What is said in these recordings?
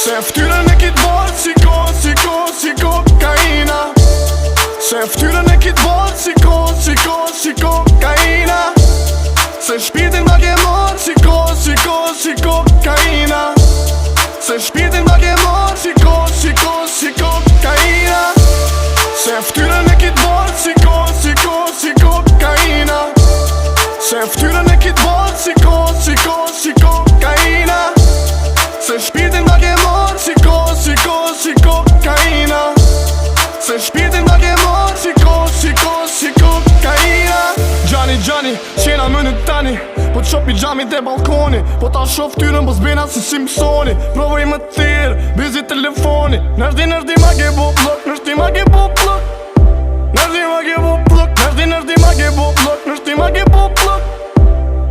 Se ftyrën e kitë bërë si ko, si ko, si ko, kaina. Se ftyrën e kitë bërë si ko, si ko, si ko, kaina. Se shpirtin ma ke morë si ko, si ko, si ko, kaina. Se shpirtin ma ke morë si ko, si ko, si ko, kaina. Se ftyrën Gjani, qena më në tani. Po shopi gjami të balkoni Po ta shof tyrën po zbena si Simpsoni. Provoj më të thirë, bizi telefoni. Nërdi, nërdi ma ke bo blok, nërdi ma ke bo blok Nërdi ma ke bo blok, nërdi, nërdi ma ke bo blok Nërdi ma ke bo blok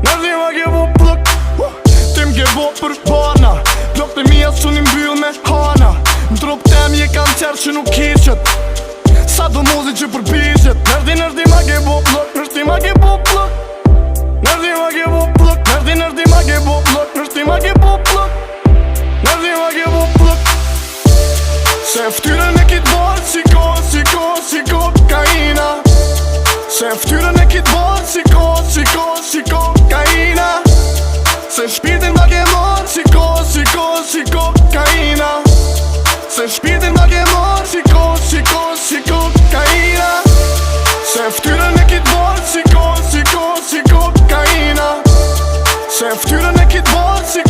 Nërdi ma ke bo blok Uh, Tim ke bo për pana. Plok të mija su një mbyll me hana. Në trup tem je kam qerë që nuk kishet Sa do mozi që përpishet Se ftyrën e kitë bërë si ko, si ko, si ko, kaina Se ftyrën e kitë bërë si ko, si ko, si ko, kaina Se shpirtin ma ke morë si ko, si ko, si ko, kaina Se shpirtin ma ke morë si ko, si ko, si ko, kaina Se ftyrën e kitë bërë si ko, si ko, si ko, kaina Se ftyrën e kitë bërë si ko,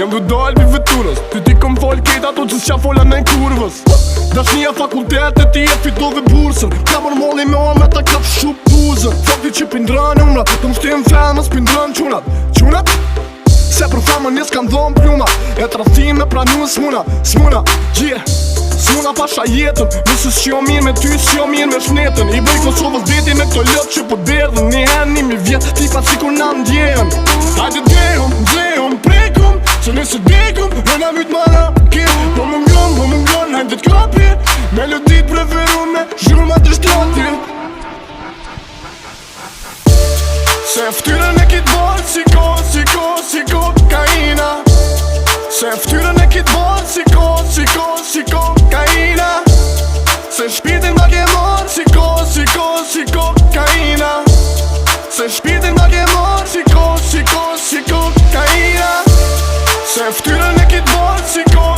Jem du dojnë mi veturës Ty ti kom fol kejt ato që s'qa fola me në kurvës. Dashnia fakultet e ti e fitove bursën Ka mër molli me o me ta kap shup buzën. Fakti që pindran umrat Të më shtim femës pindran qunat. Qunat? Se për femën nis kam dhon pluma E të me pranu s'muna S'muna, gjie. S'muna pasha jetën Nëse s'jo mirë me ty s'jo mirë me shnetën I bëj Kosovës deti me këto lëtë që po derdhën Një hen një mi vjetë Tipa si kur na ndjehen. Hajde me verune Shru ma të shtratin Se ftyrën e kitë borë Si ko, si ko, si ko kaina Se ftyrën e kitë borë Si ko, si ko, si ko kaina Se shpitin ma ke morë Si ko, si ko, si ko kaina Se shpitin ma ke morë Si ko, si ko, si ko kaina Se ftyrën e kitë borë Si ko,